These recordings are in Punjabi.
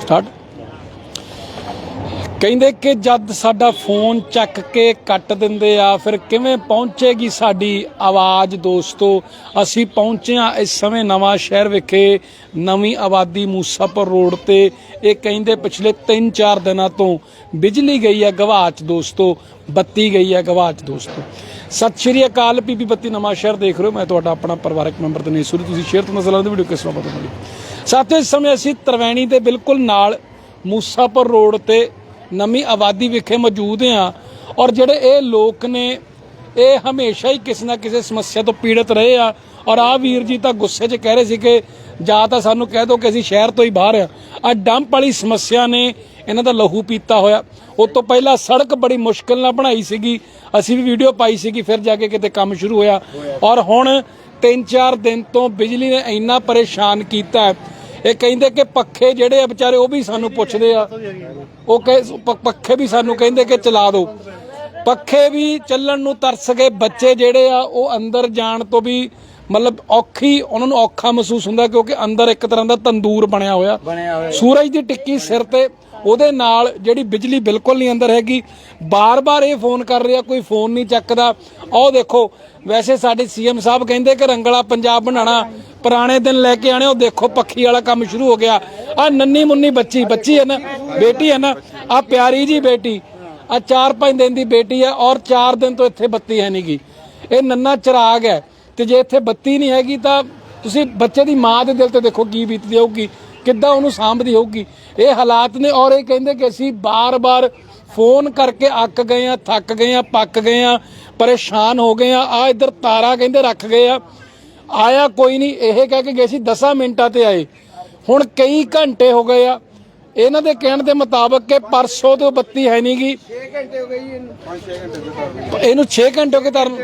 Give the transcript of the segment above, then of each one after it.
ਸਟਾਰਟ। ਕਹਿੰਦੇ ਕਿ ਜਦ ਸਾਡਾ ਫੋਨ ਚੱਕ ਕੇ ਕੱਟ ਦਿੰਦੇ ਆ, ਫਿਰ ਕਿਵੇਂ ਪਹੁੰਚੇਗੀ ਸਾਡੀ ਆਵਾਜ਼ ਦੋਸਤੋ? ਅਸੀਂ ਪਹੁੰਚੇ ਆ ਇਸ ਸਮੇਂ ਨਵਾਂ ਸ਼ਹਿਰ ਵਿਖੇ, ਨਵੀਂ ਆਬਾਦੀ ਮੂਸਾਪੁਰ ਰੋਡ ਤੇ। ਇਹ ਕਹਿੰਦੇ ਪਿਛਲੇ 3-4 ਦਿਨਾਂ ਤੋਂ ਬਿਜਲੀ ਗਈ ਆ ਗਵਾਚ ਦੋਸਤੋ, ਬੱਤੀ ਗਈ ਆ ਗਵਾਚ ਦੋਸਤੋ। ਸਤਿ ਸ਼੍ਰੀ ਅਕਾਲ ਪੀਪੀ ਬੱਤੀ ਨਵਾਂ ਸ਼ਹਿਰ ਦੇਖ ਰਹੇ ਹੋ। ਮੈਂ ਤੁਹਾਡਾ ਆਪਣਾ ਪਰਿਵਾਰਕ ਮੈਂਬਰ ਦਨੇਸ਼ਵਰੀ ਤੁਸੀਂ ਸ਼ੇਅਰ ਤੋਂ ਨਜ਼ਰ ਆਉਂਦੇ ਵੀਡੀਓ ਕਿਸ ਤਰ੍ਹਾਂ ਪਤਾ ਮਿਲੀ ਸਾਥੀਓ, ਇਸ ਸਮੇਂ ਅਸੀਂ ਤਰਵੈਣੀ ਦੇ ਬਿਲਕੁਲ ਨਾਲ ਮੂਸਾਪੁਰ ਰੋਡ ਤੇ ਨਵੀਂ ਆਬਾਦੀ ਵਿਖੇ ਮੌਜੂਦ ਹਾਂ ਔਰ ਜਿਹੜੇ ਇਹ ਲੋਕ ਨੇ, ਇਹ ਹਮੇਸ਼ਾ ਹੀ ਕਿਸੇ ਨਾ ਕਿਸੇ ਸਮੱਸਿਆ ਤੋਂ ਪੀੜਤ ਰਹੇ ਆ ਔਰ ਆ ਵੀਰ ਜੀ ਤਾਂ ਗੁੱਸੇ 'ਚ ਕਹਿ ਰਹੇ ਸੀ ਕਿ ਜਾਂ ਤਾਂ ਸਾਨੂੰ ਕਹਿ ਦਿਓ ਕਿ ਅਸੀਂ ਸ਼ਹਿਰ ਤੋਂ ਹੀ ਬਾਹਰ ਆ ਆ ਡੰਪ ਵਾਲੀ ਸਮੱਸਿਆ ਨੇ ਇਹਨਾਂ ਦਾ ਲਹੂ ਪੀਤਾ ਹੋਇਆ। ਉਸ ਤੋਂ ਪਹਿਲਾਂ ਸੜਕ ਬੜੀ ਮੁਸ਼ਕਲ ਨਾਲ ਬਣਾਈ ਸੀਗੀ। ਅਸੀਂ ਵੀ ਵੀਡੀਓ ਪਾਈ ਸੀਗੀ, ਫਿਰ ਜਾ ਕੇ ਕਿਤੇ ਕੰਮ ਸ਼ੁਰੂ ਹੋਇਆ। ਔਰ ਹੁਣ 3-4 ਦਿਨ ਤੋਂ ਬਿਜਲੀ ਨੇ ਇੰਨਾ ਪਰੇਸ਼ਾਨ ਕੀਤਾ ਹੈ। ਇਹ ਕਹਿੰਦੇ ਕਿ ਪੱਖੇ ਜਿਹੜੇ ਆ ਵਿਚਾਰੇ ਉਹ ਵੀ ਸਾਨੂੰ ਪੁੱਛਦੇ ਆ। ਉਹ ਕਹੇ ਪੱਖੇ ਵੀ ਸਾਨੂੰ ਕਹਿੰਦੇ ਕਿ ਚਲਾ ਦਿਓ ਪੱਖੇ ਵੀ ਚੱਲਣ ਨੂੰ ਤਰਸ ਗਏ। ਬੱਚੇ ਜਿਹੜੇ ਆ ਉਹ ਅੰਦਰ ਜਾਣ ਤੋਂ ਵੀ ਮਤਲਬ ਔਖੀ ਉਹਨਾਂ ਨੂੰ ਔਖਾ ਮਹਿਸੂਸ ਹੁੰਦਾ ਕਿਉਂਕਿ ਅੰਦਰ ਇੱਕ ਤਰ੍ਹਾਂ ਦਾ ਤੰਦੂਰ ਬਣਿਆ ਹੋਇਆ। ਸੂਰਜ ਦੀ ਟਿੱਕੀ ਸਿਰ ਤੇ ਉਹਦੇ ਨਾਲ ਜਿਹੜੀ ਬਿਜਲੀ ਬਿਲਕੁਲ ਨਹੀਂ ਅੰਦਰ ਹੈਗੀ। ਬਾਰ-ਬਾਰ ਇਹ ਫੋਨ ਕਰ ਰਿਹਾ ਕੋਈ ਫੋਨ ਨਹੀਂ ਚੱਕਦਾ। ਆਹ ਦੇਖੋ ਵੈਸੇ ਸਾਡੇ ਸੀਐਮ ਸਾਹਿਬ ਕਹਿੰਦੇ ਕਿ ਰੰਗਲਾ ਪੰਜਾਬ ਬਣਾਉਣਾ ਪੁਰਾਣੇ ਦਿਨ ਲੈ ਕੇ ਆਣੇ ਉਹ ਦੇਖੋ ਪੱਖੀ ਵਾਲਾ ਕੰਮ ਸ਼ੁਰੂ ਹੋ ਗਿਆ। ਆ ਨੰਨੀ ਮੁੰਨੀ ਬੱਚੀ ਬੱਚੀ ਹੈ ਨਾ ਬੇਟੀ ਹੈ ਨਾ ਆ ਪਿਆਰੀ ਜੀ ਬੇਟੀ ਆ 4-5 ਦਿਨ ਦੀ ਬੇਟੀ ਹੈ ਔਰ 4 ਦਿਨ ਤੋਂ ਇੱਥੇ ਬੱਤੀ ਹੈ ਨਹੀਂਗੀ ਇਹ ਨੰਨਾ ਚਿਰਾਗ ਹੈ। ਤੇ ਜੇ ਇੱਥੇ ਬੱਤੀ ਨਹੀਂ ਹੈਗੀ ਤਾਂ ਤੁਸੀਂ ਬੱਚੇ ਦੀ ਮਾਂ ਦੇ ਦਿਲ ਤੇ ਦੇਖੋ ਕੀ ਬੀਤਦੀ ਹੋਊਗੀ, ਕਿੱਦਾਂ ਉਹਨੂੰ ਸਾਂਭਦੀ ਹੋਊਗੀ। ਇਹ ਹਾਲਾਤ ਨੇ ਔਰ ਇਹ ਕਹਿੰਦੇ ਕਿ ਅਸੀਂ ਬਾਰ-ਬਾਰ ਫੋਨ ਕਰਕੇ ਅੱਕ ਗਏ ਆ ਥੱਕ ਗਏ ਆ ਪੱਕ ਗਏ ਆ ਪਰੇਸ਼ਾਨ ਹੋ ਗਏ ਆ ਆ ਇੱਧਰ ਤਾਰਾ ਕਹਿੰਦੇ ਰੱਖ ਗਏ ਆ। ਆਇਆ ਕੋਈ ਨਹੀਂ, ਇਹ ਕਹਿ ਕੇ ਗਏ ਸੀ 10 ਮਿੰਟਾਂ ਤੇ ਆਏ। ਹੁਣ ਕਈ ਘੰਟੇ ਹੋ ਗਏ ਆ। ਇਹਨਾਂ ਦੇ ਕਹਿਣ ਦੇ ਮੁਤਾਬਕ ਕਿ ਪਰਸੋਂ ਤੋਂ ਬੱਤੀ ਹੈ ਨਹੀਂਗੀ 6 ਘੰਟੇ ਹੋ ਗਏ ਜੀ ਇਹਨੂੰ। ਇਹਨੂੰ 6 ਘੰਟੇ ਹੋ ਗਏ ਤਰਨ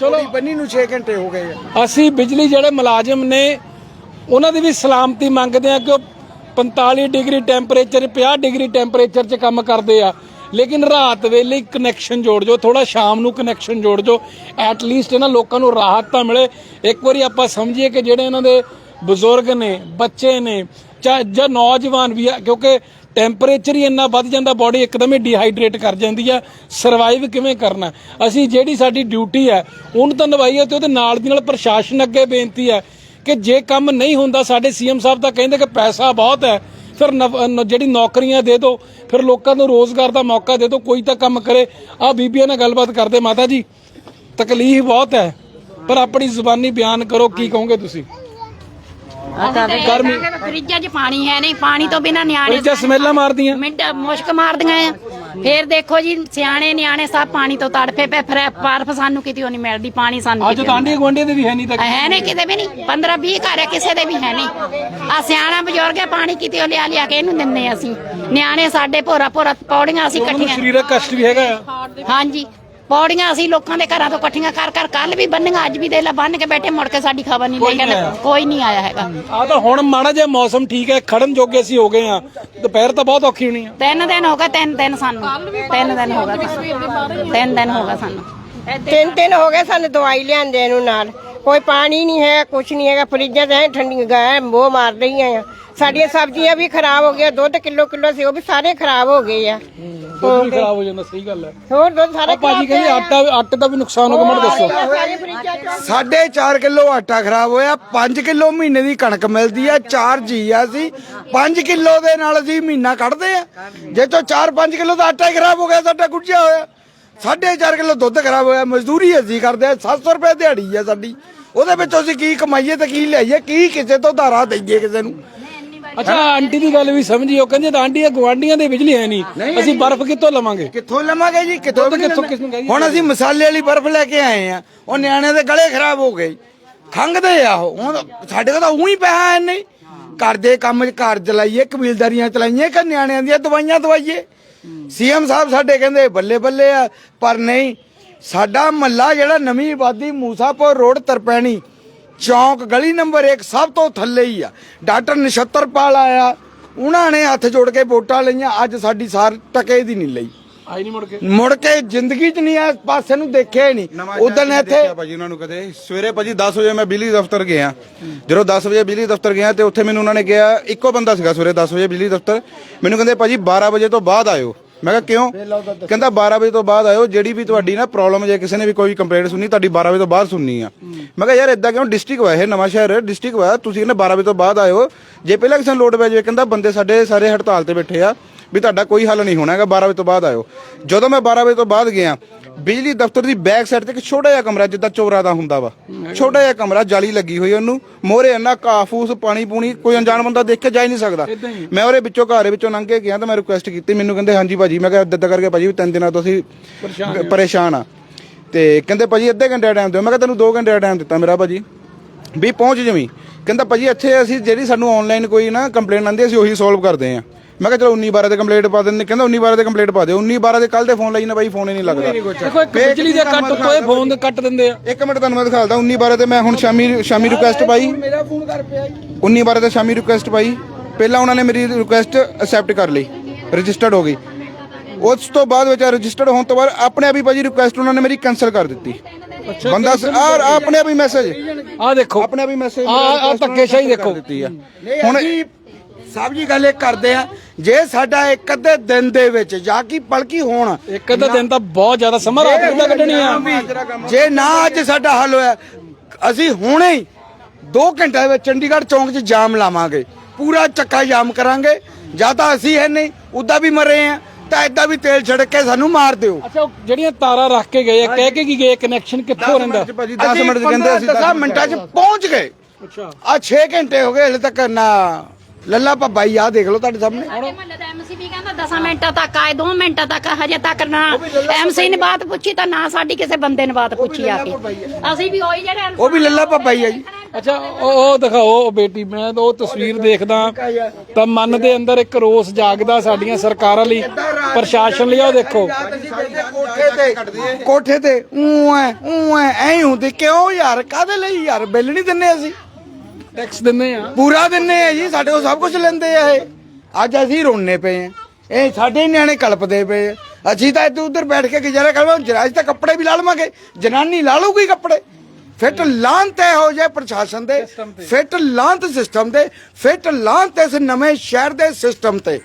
ਚਲੋ। ਬੰਨੀ ਨੂੰ 6 ਘੰਟੇ ਹੋ ਗਏ ਆ। ਅਸੀਂ ਬਿਜਲੀ ਜਿਹੜੇ ਮੁਲਾਜ਼ਮ ਨੇ ਉਹਨਾਂ ਦੀ ਵੀ ਸਲਾਮਤੀ ਮੰਗਦੇ ਆ ਕਿ ਉਹ 45 ਡਿਗਰੀ ਟੈਂਪਰੇਚਰ 50 ਡਿਗਰੀ ਟੈਂਪਰੇਚਰ 'ਚ ਕੰਮ ਕਰਦੇ ਆ। ਲੇਕਿਨ ਰਾਤ ਵੇਲੇ ਕਨੈਕਸ਼ਨ ਜੋੜ ਜੋ ਥੋੜਾ ਸ਼ਾਮ ਨੂੰ ਕਨੈਕਸ਼ਨ ਜੋੜ ਜੋ। ਐਟ ਲੀਸਟ ਇਹਨਾਂ ਲੋਕਾਂ ਨੂੰ ਰਾਹਤ ਤਾਂ ਮਿਲੇ। ਇੱਕ ਵਾਰੀ ਆਪਾਂ ਸਮਝੀਏ ਕਿ ਜਿਹੜੇ ਇਹਨਾਂ ਦੇ ਬਜ਼ੁਰਗ ਨੇ ਬੱਚੇ ਨੇ ਜਾਂ ਜਾਂ ਨੌਜਵਾਨ ਵੀ ਆ, ਕਿਉਂਕਿ ਟੈਂਪਰੇਚਰ ਹੀ ਇੰਨਾ ਵੱਧ ਜਾਂਦਾ ਬਾਡੀ ਇੱਕਦਮ ਹੀ ਡੀਹਾਈਡਰੇਟ ਕਰ ਜਾਂਦੀ ਆ। ਸਰਵਾਈਵ ਕਿਵੇਂ ਕਰਨਾ? ਅਸੀਂ ਜਿਹੜੀ ਸਾਡੀ ਡਿਊਟੀ ਹੈ ਉਹਨੂੰ ਤਾਂ ਨਿਭਾਈਏ ਤੇ ਉਹਦੇ ਨਾਲ ਦੀ ਨਾਲ ਪ੍ਰਸ਼ਾਸਨ ਅੱਗੇ ਬੇਨਤੀ ਹੈ ਕਿ ਜੇ ਕੰਮ ਨਹੀਂ ਹੁੰਦਾ, ਸਾਡੇ ਸੀਐਮ ਸਾਹਿਬ ਤਾਂ ਕਹਿੰਦੇ ਕਿ ਪੈਸਾ ਬਹੁਤ ਹੈ, ਫਿਰ ਨਵ- ਜਿਹੜੀ ਨੌਕਰੀਆਂ ਦੇ ਦਿਓ, ਫਿਰ ਲੋਕਾਂ ਨੂੰ ਰੋਜ਼ਗਾਰ ਦਾ ਮੌਕਾ ਦੇ ਦਿਓ, ਕੋਈ ਤਾਂ ਕੰਮ ਕਰੇ। ਆ ਬੀਬੀਆਂ ਨਾਲ ਗੱਲਬਾਤ ਕਰਦੇ, ਮਾਤਾ ਜੀ, ਤਕਲੀਫ ਬਹੁਤ ਹੈ, ਪਰ ਆਪਣੀ ਜ਼ੁਬਾਨੀ ਬਿਆਨ ਕਰੋ, ਕੀ ਕਹੋਗੇ ਤੁਸੀਂ? ਗਰਮੀ ਫਰਿੱਜਾਂ 'ਚ ਪਾਣੀ ਹੈ ਨਹੀਂ ਪਾਣੀ ਤੋਂ ਬਿਨਾ ਨਿਆਣੇ ਫਰਿੱਜਾਂ ਸਮੈਲਾਂ ਮਾਰਦੀਆਂ। ਮਿੰਟ ਮੁਸ਼ਕ ਮਾਰਦੀਆਂ ਆ। ਫੇਰ ਦੇਖੋ ਜੀ ਸਿਆਣੇ ਨਿਆਣੇ ਸਭ ਪਾਣੀ ਤੋਂ ਤੜਫੇ ਪਏ ਫਿਰ ਬਰਫ ਸਾਨੂੰ ਕਿਤੇ ਨਹੀਂ ਮਿਲਦੀ ਪਾਣੀ ਸਾਨੂੰ ਅੱਜ ਤਾਂ ਆਂਢੀ ਗੁਆਂਢੀ ਦੇ ਵੀ ਹੈ ਨਹੀਂ ਤੱਕ ਹੈ ਨਹੀਂ ਕਿਤੇ ਵੀ ਨਹੀਂ। 15 20 ਘਰ ਹੈ ਕਿਸੇ ਦੇ ਵੀ ਹੈ ਨਹੀਂ। ਆ ਸਿਆਣਾ ਬਜ਼ੁਰਗ ਹੈ ਪਾਣੀ ਕਿਤੇ ਲਿਆ ਲਿਆ ਕੇ ਇਹਨੂੰ ਦਿੰਦੇ ਆ ਅਸੀਂ। ਨਿਆਣੇ ਸਾਡੇ ਭੋਰਾ ਭੋਰਾ ਪੌੜੀਆਂ ਅਸੀਂ ਇਕੱਠੀਆਂ ਸਰੀਰਕ ਕਸ਼ਟ ਵੀ ਹੈਗਾ ਹਾਂਜੀ। ਪੌੜੀਆਂ ਅਸੀਂ ਲੋਕਾਂ ਦੇ ਘਰਾਂ ਤੋਂ ਇਕੱਠੀਆਂ ਕਰ ਕਰ ਕੱਲ ਵੀ ਬੰਨੀਆਂ ਅੱਜ ਵੀ ਦੇ ਲਾ ਬੰਨ ਕੇ ਬੈਠੇ ਮੁੜ ਕੇ ਸਾਡੀ ਖਬਰ ਨਹੀਂ ਕੋਈ ਲਈ ਆਇਆ। ਕੋਈ ਨਹੀਂ ਆਇਆ ਹੈਗਾ। ਆ ਤਾਂ ਹੁਣ ਮਾੜਾ ਜਿਹਾ ਮੌਸਮ ਠੀਕ ਹੈ ਖੜਨ ਜੋਗੇ ਅਸੀਂ ਹੋ ਗਏ ਆ ਦੁਪਹਿਰ ਤਾਂ ਬਹੁਤ ਔਖੀ ਹੋਣੀ ਆ। ਤਿੰਨ ਦਿਨ ਹੋ ਗਏ ਤਿੰਨ ਦਿਨ ਸਾਨੂੰ। ਤਿੰਨ ਦਿਨ ਹੋ ਗਏ ਸਾਨੂੰ। ਤਿੰਨ ਦਿਨ ਹੋ ਗਏ ਸਾਨੂੰ। ਤਿੰਨ ਤਿੰਨ ਹੋ ਗਏ ਸਾਨੂੰ ਦਵਾਈ ਲਿਆਂਦੇ ਨੂੰ ਨਾਲ। ਕੋਈ ਪਾਣੀ ਨਹੀਂ ਹੈ ਕੁਛ ਨਹੀਂ ਹੈਗਾ ਫਰਿੱਜਾਂ ਤੇ ਠੰਡੀਆਂ ਗਏ ਮੋਹ ਮਾਰ ਰਹੀਆਂ ਆ। ਸਾਡੀਆਂ ਸਬਜ਼ੀਆਂ ਵੀ ਖਰਾਬ ਹੋ ਗਈਆਂ ਦੁੱਧ ਕਿਲੋ ਕਿਲੋ ਸੀ ਉਹ ਵੀ ਸਾਰੇ ਖਰਾਬ ਹੋ ਗਏ ਆ। ਦੁੱਧ ਵੀ ਖਰਾਬ ਹੋ ਜਾਂਦਾ ਸਹੀ ਗੱਲ ਹੈ। ਹੋਰ ਦੁੱਧ ਸਾਰੇ ਆ ਭਾਜੀ ਕਹਿੰਦੇ ਆਟਾ ਆਟੇ ਦਾ ਵੀ ਨੁਕਸਾਨ ਹੋ ਗਿਆ ਮੈਨੂੰ ਦੱਸੋ। ਸਾਰੇ ਫਰਿੱਜਾਂ ਚੋਂ ਸਾਢੇ 4 ਕਿਲੋ ਆਟਾ ਖਰਾਬ ਹੋਇਆ 5 ਕਿਲੋ ਮਹੀਨੇ ਦੀ ਕਣਕ ਮਿਲਦੀ ਆ 4 ਜੀ ਆ ਸੀ 5 ਕਿਲੋ ਦੇ ਨਾਲ ਅਸੀਂ ਮਹੀਨਾ ਕੱਢਦੇ ਆ। ਜੇ ਤੋਂ 4-5 ਕਿਲੋ ਦਾ ਆਟਾ ਹੀ ਖਰਾਬ ਹੋ ਗਿਆ ਸਾਡਾ ਗੁੱਜਿਆ ਹੋਇਆ। ਸਾਢੇ 4 ਕਿਲੋ ਦੁੱਧ ਖਰਾਬ ਹੋਇਆ ਮਜ਼ਦੂਰੀ ਅਸੀਂ ਕਰਦੇ ਆ 700 ਰੁਪਏ ਦਿਹਾੜੀ ਆ ਸਾਡੀ। ਉਹਦੇ ਵਿੱਚੋਂ ਅਸੀਂ ਕੀ ਕਮਾਈਏ ਤੇ ਕੀ ਲਿਆਈਏ ਕੀ ਕਿਸੇ ਤੋਂ ਧਾਰਾ ਦਈਏ ਕਿਸੇ ਨੂੰ? ਅੱਛਾ ਆਂਟੀ ਦੀ ਗੱਲ ਵੀ ਸਮਝੀ ਉਹ ਕਹਿੰਦੇ ਤਾਂ ਆਂਟੀ ਗਵਾਂਡੀਆਂ ਦੇ ਬਿਜਲੀ ਹੈ ਨਹੀਂ। ਅਸੀਂ ਬਰਫ਼ ਕਿੱਥੋਂ ਲਵਾਂਗੇ? ਕਿੱਥੋਂ ਲਵਾਂਗੇ ਜੀ? ਕਿੱਥੋਂ। ਕਿਸ ਨੂੰ? ਹੁਣ ਅਸੀਂ ਮਸਾਲੇ ਵਾਲੀ ਬਰਫ਼ ਲੈ ਕੇ ਆਏ ਆ ਉਹ ਨਿਆਣਿਆਂ ਦੇ ਗਲੇ ਖਰਾਬ ਹੋ ਗਏ। ਖੰਗਦੇ ਆ ਉਹ। ਹੁਣ ਸਾਡੇ ਕੋਲ ਤਾਂ ਉਹੀ ਪੈਸਾ ਹੈ ਨਹੀਂ। ਘਰ ਦੇ ਕੰਮ ਘਰ ਚਲਾਈਏ ਕਬੀਲਦਾਰੀਆਂ ਚਲਾਈਏ ਕਿ ਨਿਆਣਿਆਂ ਦੀਆਂ ਦਵਾਈਆਂ ਦਵਾਈਏ? ਸੀਐਮ ਸਾਹਿਬ ਸਾਡੇ ਕਹਿੰਦੇ ਬੱਲੇ ਬੱਲੇ ਆ, ਪਰ ਨਹੀਂ। ਸਾਡਾ ਮੱਲਾ ਜਿਹੜਾ ਨਵੀਂ ਆਬਾਦੀ ਮੂਸਾਪੁਰ ਰੋਡ ਤਰਪੈਣੀ, ਚੌਂਕ ਗਲੀ ਨੰਬਰ 1 ਸਭ ਤੋਂ ਥੱਲੇ ਹੀ ਆ। ਡਾਕਟਰ ਨਛੱਤਰਪਾਲ ਆਇਆ, ਉਹਨਾਂ ਨੇ ਹੱਥ ਜੋੜ ਕੇ ਵੋਟਾਂ ਲਈਆਂ, ਅੱਜ ਸਾਡੀ ਸਾਰ ਟਕੇ ਦੀ ਨਹੀਂ ਲਈ। ਆਈ ਨਹੀਂ ਮੁੜ ਕੇ। ਮੁੜ ਕੇ ਜ਼ਿੰਦਗੀ 'ਚ ਨਹੀਂ ਇਸ ਪਾਸੇ ਨੂੰ ਦੇਖਿਆ ਹੀ ਨਹੀਂ। ਉਦੋਂ ਇੱਥੇ ਦੇਖਿਆ ਭਾਜੀ ਉਹਨਾਂ ਨੂੰ ਕਦੇ। ਸਵੇਰੇ ਭਾਜੀ 10 ਵਜੇ ਮੈਂ ਬਿਜਲੀ ਦਫ਼ਤਰ ਗਿਆ। ਜਦੋਂ 10 ਵਜੇ ਬਿਜਲੀ ਦਫ਼ਤਰ ਗਿਆ ਤੇ ਉੱਥੇ ਮੈਨੂੰ ਉਹਨਾਂ ਨੇ ਕਿਹਾ ਇੱਕੋ ਬੰਦਾ ਸੀਗਾ ਸਵੇਰੇ 10 ਵਜੇ ਬਿਜਲੀ ਦਫ਼ਤਰ। ਮੈਨੂੰ ਕਹਿੰਦੇ ਭਾਜੀ 12 ਵਜੇ ਤੋਂ ਬਾਅਦ ਆਇਓ। ਮੈਂ ਕਿਹਾ ਕਿਉਂ? ਕਹਿੰਦਾ 12 ਵਜੇ ਤੋਂ ਬਾਅਦ ਆਇਓ ਜਿਹੜੀ ਵੀ ਤੁਹਾਡੀ ਨਾ ਪ੍ਰੋਬਲਮ ਜੇ ਕਿਸੇ ਨੇ ਵੀ ਕੋਈ ਕੰਪਲੇਂਟ ਸੁਣਨੀ ਤੁਹਾਡੀ 12 ਵਜੇ ਤੋਂ ਬਾਅਦ ਸੁਣਨੀ ਆ। ਮੈਂ ਕਿਹਾ ਯਾਰ ਇਦਾਂ ਕਿਉਂ? ਡਿਸਟ੍ਰਿਕਟ ਵਾ ਇਹ ਨਵਾਂ ਸ਼ਹਿਰ ਡਿਸਟ੍ਰਿਕਟ ਵਾ ਤੁਸੀਂ ਕਹਿੰਦੇ 12 ਵਜੇ ਤੋਂ ਬਾਅਦ ਆਇਓ। ਜੇ ਪਹਿਲਾਂ ਕਿਸੇ ਨੂੰ ਲੋਡ ਪੈ ਜਾਵੇ ਕਹਿੰਦਾ ਬੰਦੇ ਸਾਡੇ ਸਾਰੇ ਹੜਤਾਲ ਤੇ ਬੈਠੇ ਆ ਵੀ ਤੁਹਾਡਾ ਕੋਈ ਹੱਲ ਨਹੀਂ ਹੋਣਾ ਹੈਗਾ 12 ਵਜੇ ਤੋਂ ਬਾਅਦ ਆਇਓ। ਜਦੋਂ ਮੈਂ 12 ਵਜੇ ਤੋਂ ਬਾਅਦ ਗਿਆ ਬਿਜਲੀ ਦਫ਼ਤਰ ਦੀ ਬੈਕ ਸਾਈਡ ਤੇ ਇੱਕ ਛੋਟਾ ਜਿਹਾ ਕਮਰਾ ਜਿੱਦਾਂ ਚੋਰਾ ਦਾ ਹੁੰਦਾ ਵਾ। ਛੋਟਾ ਜਿਹਾ ਕਮਰਾ ਜਾਲੀ ਲੱਗੀ ਹੋਈ ਉਹਨੂੰ। ਮੋਹਰੇ ਇੰਨਾ ਕਾਫੂਸ ਪਾਣੀ ਪੂਣੀ ਕੋਈ ਅਣਜਾਣ ਬੰਦਾ ਦੇਖ ਕੇ ਜਾ ਹੀ ਨਹੀਂ ਸਕਦਾ। ਮੈਂ ਉਹਦੇ ਵਿੱਚੋਂ ਘਰ ਵਿੱਚੋਂ ਲੰਘ ਕੇ ਗਿਆ ਤਾਂ ਮੈਂ ਰਿਕੁਐਸਟ ਕੀਤੀ। ਮੈਨੂੰ ਕਹਿੰਦੇ ਹਾਂਜੀ ਭਾਜੀ। ਮੈਂ ਕਿਹਾ ਇੱਦਾਂ ਕਰਕੇ ਭਾਜੀ ਵੀ ਤਿੰਨ ਦਿਨਾਂ ਤੋਂ ਅਸੀਂ ਪਰੇਸ਼ਾਨ ਆ। ਤੇ ਕਹਿੰਦੇ ਭਾਜੀ ਅੱਧੇ ਘੰਟੇ ਦਾ ਟਾਈਮ ਦਿਓ। ਮੈਂ ਕਿਹਾ ਤੈਨੂੰ 2 ਘੰਟੇ ਦਾ ਟਾਈਮ ਦਿੱਤਾ ਮੇਰਾ ਭਾਜੀ। ਵੀ ਪਹੁੰਚ ਜਵੀਂ। ਕਹਿੰਦਾ ਭਾਜੀ ਇੱਥੇ ਅਸੀਂ ਜਿਹੜੀ ਸਾਨੂੰ ਆਨਲਾਈਨ ਕੋਈ ਨਾ ਕੰਪਲੇਂਟ ਆਂਦੀ ਅਸੀਂ ਉਹੀ ਸੋਲਵ ਕਰਦੇ ਆ ਮੈਂ ਕਿਹਾ ਚਲੋ 19 12 ਦੇ ਕੰਪਲੇਂਟ ਪਾ ਦਿੰਦੇ ਕਹਿੰਦਾ 19 12 ਦੇ ਕੰਪਲੇਂਟ ਪਾ ਦਿਓ। 19 12 ਦੇ ਕੱਲ ਦੇ ਫੋਨ ਲਈ ਨਾ ਭਾਈ ਫੋਨ ਹੀ ਨਹੀਂ ਲੱਗਦਾ। ਦੇਖੋ ਇੱਕ ਬਿਜਲੀ ਦੇ ਕੱਟ ਤੋਂ ਫੋਨ ਦੇ ਕੱਟ ਦਿੰਦੇ ਆ। ਇੱਕ ਮਿੰਟ ਤੁਹਾਨੂੰ ਮੈਂ ਦਿਖਾਲਦਾ 19 12 ਤੇ ਮੈਂ ਹੁਣ ਸ਼ਾਮੀ ਸ਼ਾਮੀ ਰਿਕੁਐਸਟ ਪਾਈ। ਮੇਰਾ ਫੋਨ ਕਰ ਪਿਆ ਜੀ। 19 12 ਤੇ ਸ਼ਾਮੀ ਰਿਕੁਐਸਟ ਪਾਈ। ਪਹਿਲਾਂ ਉਹਨਾਂ ਨੇ ਮੇਰੀ ਰਿਕੁਐਸਟ ਅਕਸੈਪਟ ਕਰ ਲਈ ਰਜਿਸਟਰਡ ਹੋ ਗਈ। ਉਸ ਤੋਂ ਬਾਅਦ ਵਿੱਚ ਰਜਿਸਟਰਡ ਹੋਣ ਤੋਂ ਬਾਅਦ ਆਪਣੇ ਆਪ ਹੀ ਭਾਜੀ ਰਿਕੁਐਸਟ ਉਹਨਾਂ ਨੇ ਮੇਰੀ ਕੈਨਸਲ ਕਰ ਦਿੱਤੀ। ਬੰਦਾ ਸ- ਆ ਆਪਣੇ ਆਪ ਹੀ ਮੈਸੇਜ ਆ ਦੇਖੋ ਆਪਣੇ ਆਪ ਹੀ ਮੈਸੇਜ ਆ ਆ ਧੱਕੇਸ਼ਾਹੀ ਦੇਖੋ। ਹੁਣ ਸਭ ਜੀ ਗੱਲ ਇਹ ਕਰਦੇ ਆ ਜੇ ਸਾਡਾ ਇੱਕ ਅੱਧੇ ਦਿਨ ਦੇ ਵਿੱਚ ਜਾਂ ਕੀ ਪਲਕੀ ਹੋਣ ਇੱਕ ਅੱਧਾ ਦਿਨ ਤਾਂ ਬਹੁਤ ਜ਼ਿਆਦਾ ਸਮਾਂ ਰਾਤ ਨੂੰ ਤਾਂ ਕੱਢਣੀ ਆ ਜੇ ਨਾ ਅੱਜ ਸਾਡਾ ਹੱਲ ਹੋਇਆ ਅਸੀਂ ਹੁਣੇ ਹੀ 2 ਘੰਟੇ ਵਿੱਚ ਚੰਡੀਗੜ੍ਹ ਚੌਂਕ 'ਚ ਜਾਮ ਲਾਵਾਂਗੇ। ਪੂਰਾ ਚੱਕਾ ਜਾਮ ਕਰਾਂਗੇ। ਜਾਂ ਤਾਂ ਅਸੀਂ ਹੈ ਨਹੀਂ ਉਦਾਂ ਵੀ ਮਰੇ ਆ ਤਾਂ ਏਦਾਂ ਵੀ ਤੇਲ ਛਿੜਕ ਕੇ ਸਾਨੂੰ ਮਾਰ ਦਿਓ। ਅੱਛਾ ਜਿਹੜੀਆਂ ਤਾਰਾਂ ਰੱਖ ਕੇ ਗਏ ਆ ਕਹਿ ਕੇ ਕੀ ਗਏ ਕਨੈਕਸ਼ਨ ਕਿੱਥੋਂ ਰਹਿੰਦਾ? ਭਾਜੀ 10 ਮਿੰਟ ਕਹਿੰਦੇ ਅਸੀਂ 10 ਮਿੰਟਾਂ 'ਚ ਪਹੁੰਚ ਗਏ। ਅੱਛਾ। ਆ 6 ਘੰਟੇ ਹੋ ਗਏ ਹਲੇ ਤੱਕ ਨਾ ਲੱਲਾ ਭੱਬਾ ਹੀ ਆ ਦੇਖ ਲਓ ਤੁਹਾਡੇ ਸਾਹਮਣੇ। ਸਾਡੇ ਮਹੱਲੇ ਦਾ ਐਮਸੀ ਵੀ ਕਹਿੰਦਾ 10 ਮਿੰਟਾਂ ਤੱਕ ਆਏ 2 ਮਿੰਟਾਂ ਤੱਕ ਹਜੇ ਤੱਕ ਨਾ। ਐਮਸੀ ਨੇ ਬਾਤ ਪੁੱਛੀ ਤਾਂ ਨਾ ਸਾਡੀ ਕਿਸੇ ਬੰਦੇ ਨੇ ਬਾਤ ਪੁੱਛੀ ਆ ਕੇ। ਅਸੀਂ ਵੀ ਉਹੀ ਜਿਹੜੇ ਉਹ ਵੀ ਲੱਲਾ ਭੱਬਾ ਹੀ ਆ ਜੀ। ਅੱਛਾ ਉਹ ਉਹ ਦਿਖਾਓ ਉਹ ਬੇਟੀ ਮੈਂ ਉਹ ਤਸਵੀਰ ਦੇਖਦਾ। ਤਾਂ ਮਨ ਦੇ ਅੰਦਰ ਇੱਕ ਰੋਸ ਜਾਗਦਾ ਸਾਡੀਆਂ ਸਰਕਾਰਾਂ ਲਈ। ਪ੍ਰਸ਼ਾਸਨ ਲਈ ਉਹ ਦੇਖੋ। ਕੋਠੇ ਤੇ। ਕੋਠੇ ਤੇ ਊਂ ਐ ਊਂ ਐ ਐਂ ਹੁੰਦੇ ਕਿਉਂ ਯਾਰ? ਕਾਦੇ ਲਈ ਯਾਰ? ਬਿੱਲ ਨਹੀਂ ਦਿੰਨੇ ਅਸੀਂ। ਟੈਕਸ ਦਿੰਦੇ ਆ। ਪੂਰਾ ਦਿੰਨੇ ਆ ਜੀ ਸਾਡੇ ਕੋਲ ਸਭ ਕੁਝ ਲੈਂਦੇ ਆ ਇਹ। ਅੱਜ ਅਸੀਂ ਰੋਣੇ ਪਏ ਆ। ਇਹ ਸਾਡੇ ਨਿਆਣੇ ਕਲਪਦੇ ਪਏ ਆ। ਅਸੀਂ ਤਾਂ ਇੱਧਰ ਉੱਧਰ ਬੈਠ ਕੇ ਗੁਜ਼ਾਰਾ ਕਰਵਾਂ ਜਰਾਜ ਤਾਂ ਕੱਪੜੇ ਵੀ ਲਾ ਲਵਾਂਗੇ। ਜਨਾਨੀ ਲਾ ਲਊਗੀ ਕੱਪੜੇ। ਫਿੱਟ ਲਾਂਤ ਹੈ ਹੋ ਜਾਏ ਪ੍ਰਸ਼ਾਸਨ ਦੇ। ਫਿੱਟ ਲਾਂਤ ਸਿਸਟਮ ਦੇ। ਫਿੱਟ ਲਾਂਤ ਇਸ ਨਵੇਂ ਸ਼ਹਿਰ ਦੇ ਸਿਸਟਮ ਤੇ।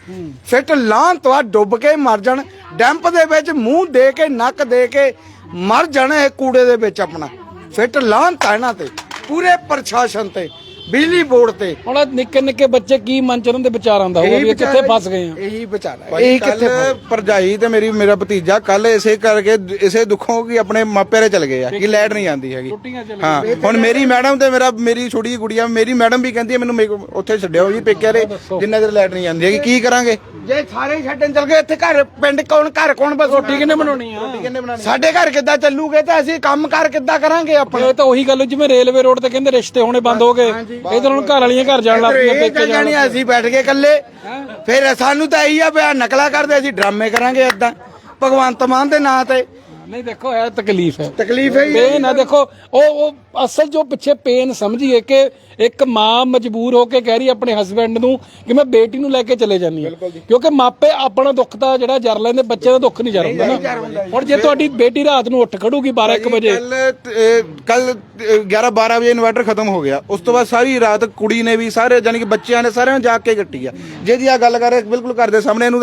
ਫਿੱਟ ਲਾਂਤ ਵਾ ਡੁੱਬ ਕੇ ਮਰ ਜਾਣ। ਡੈਂਪ ਦੇ ਵਿੱਚ ਮੂੰਹ ਦੇ ਕੇ ਨੱਕ ਦੇ ਕੇ ਮਰ ਜਾਣ ਇਹ ਕੂੜੇ ਦੇ ਵਿੱਚ ਆਪਣਾ। ਫਿੱਟ ਲਾਂਤ ਹੈ ਇਹਨਾਂ ਤੇ। ਪੂਰੇ ਪ੍ਰਸ਼ਾਸਨ ਤੇ। ਬਿਜਲੀ ਬੋਰਡ ਤੇ। ਹੁਣ ਆਹ ਨਿੱਕੇ ਨਿੱਕੇ ਬੱਚੇ ਕੀ ਮਨ ਚ ਉਹਨਾਂ ਦੇ? ਵਿਚਾਰ ਆਉਂਦਾ ਹੋਊਗਾ ਵੀ ਇਹ ਕਿੱਥੇ ਫਸ ਗਏ ਆ। ਇਹੀ ਵਿਚਾਰਾ ਇਹੀ ਕਿੱਥੇ ਭਰਜਾਈ ਤੇ ਮੇਰੀ ਮੇਰਾ ਭਤੀਜਾ ਕੱਲ ਇਸੇ ਕਰਕੇ ਇਸੇ ਦੁੱਖੋਂ ਕਿ ਆਪਣੇ ਮਾਪਿਆਂ ਦੇ ਚਲ ਗਏ ਆ ਕਿ ਲਾਈਟ ਨਹੀਂ ਆਉਂਦੀ ਹੈਗੀ। ਹਾਂ ਹੁਣ ਮੇਰੀ ਮੈਡਮ ਤੇ ਮੇਰਾ ਮੇਰੀ ਛੋਟੀ ਜਿਹੀ ਗੁੜੀਆ ਮੇਰੀ ਮੈਡਮ ਵੀ ਕਹਿੰਦੀ ਹੈ ਮੈਨੂੰ ਉੱਥੇ ਛੱਡਿਓ ਜੀ ਪੇਕਿਆਂ ਦੇ ਜਿੰਨਾ ਚਿਰ ਲਾਈਟ ਨਹੀਂ ਆਉਂਦੀ ਹੈਗੀ ਕੀ ਕਰਾਂਗੇ? ਜੇ ਸਾਰੇ ਛੱਡਣ ਚਲ ਗਏ ਇੱਥੇ ਘਰ ਪਿੰਡ ਕੌਣ ਘਰ ਕੌਣ ਬਸ? ਰੋਟੀ ਕਿੰਨੇ ਬਣਾਉਣੀ ਆ? ਕਿੰਨੇ ਬਣਾਣੀ ਸਾਡੇ ਘਰ ਕਿੱਦਾਂ ਚੱਲੂਗੇ ਤੇ ਅਸੀਂ ਕੰਮ ਕਾਰ ਕਿੱਦਾਂ ਕਰਾਂਗੇ ਆਪਣੇ ਇਹ ਤਾਂ ਉਹੀ ਗੱਲ ਜਿਵੇਂ ਰੇਲਵੇ ਰੋਡ ਤੇ ਕਹਿੰਦੇ ਰਿਸ਼ਤੇ ਹੋਣੇ ਬੰਦ ਹੋ ਗਏ ਇਧਰ ਹੁਣ ਘਰ ਵਾਲੀਆਂ ਘਰ ਜਾਣ ਲੱਗ ਪਈਆਂ ਪੇਕੇ ਜਾਣ ਅਸੀਂ ਬੈਠ ਕੇ ਇਕੱਲੇ। ਫਿਰ ਸਾਨੂੰ ਤਾਂ ਇਹੀ ਆ ਆਹ ਨਕਲਾ ਕਰਦੇ ਅਸੀਂ ਡਰਾਮੇ ਕਰਾਂਗੇ ਏਦਾਂ। ਭਗਵੰਤ ਮਾਨ ਦੇ ਨਾਂ ਤੇ ਨਹੀਂ ਦੇਖੋ ਇਹ ਤਕਲੀਫ ਹੈ। ਤਕਲੀਫ ਹੈ ਪੇਨ ਆ ਦੇਖੋ ਉਹ ਉਹ ਅਸਲ ਜੋ ਪਿੱਛੇ ਪੇਨ ਸਮਝੀਏ ਕਿ ਇੱਕ ਮਾਂ ਮਜਬੂਰ ਹੋ ਕੇ ਕਹਿ ਰਹੀ ਆਪਣੇ ਹਸਬੰਡ ਨੂੰ ਕਿ ਮੈਂ ਬੇਟੀ ਨੂੰ ਲੈ ਕੇ ਚਲੇ ਜਾਨੀ ਆ ਕਿਉਂਕਿ ਮਾਪੇ ਆਪਣਾ ਦੁੱਖ ਤਾਂ ਜਿਹੜਾ ਜਰ ਲੈਂਦੇ ਬੱਚੇ ਦਾ ਦੁੱਖ ਨਹੀਂ ਜਰ ਹੁੰਦਾ ਨਾ। ਹੁਣ ਜੇ ਤੁਹਾਡੀ ਬੇਟੀ ਰਾਤ ਨੂੰ ਉੱਠ ਖੜੂਗੀ 12 1 ਵਜੇ। ਕੱਲ ਕੱਲ 11 12 ਵਜੇ ਇਨਵਰਟਰ ਖਤਮ ਹੋ ਗਿਆ। ਉਸ ਤੋਂ ਬਾਅਦ ਸਾਰੀ ਰਾਤ ਕੁੜੀ ਨੇ ਵੀ ਸਾਰੇ ਜਾਨੀ ਕਿ ਬੱਚਿਆਂ ਨੇ ਸਾਰਿਆਂ ਨੇ ਜਾਗ ਕੇ ਕੱਟੀ ਆ। ਜਿਹਦੀ ਆ ਗੱਲ ਕਰ ਰਹੇ ਬਿਲਕੁਲ ਘਰ ਦੇ ਸਾਹਮਣੇ ਇਹਨੂੰ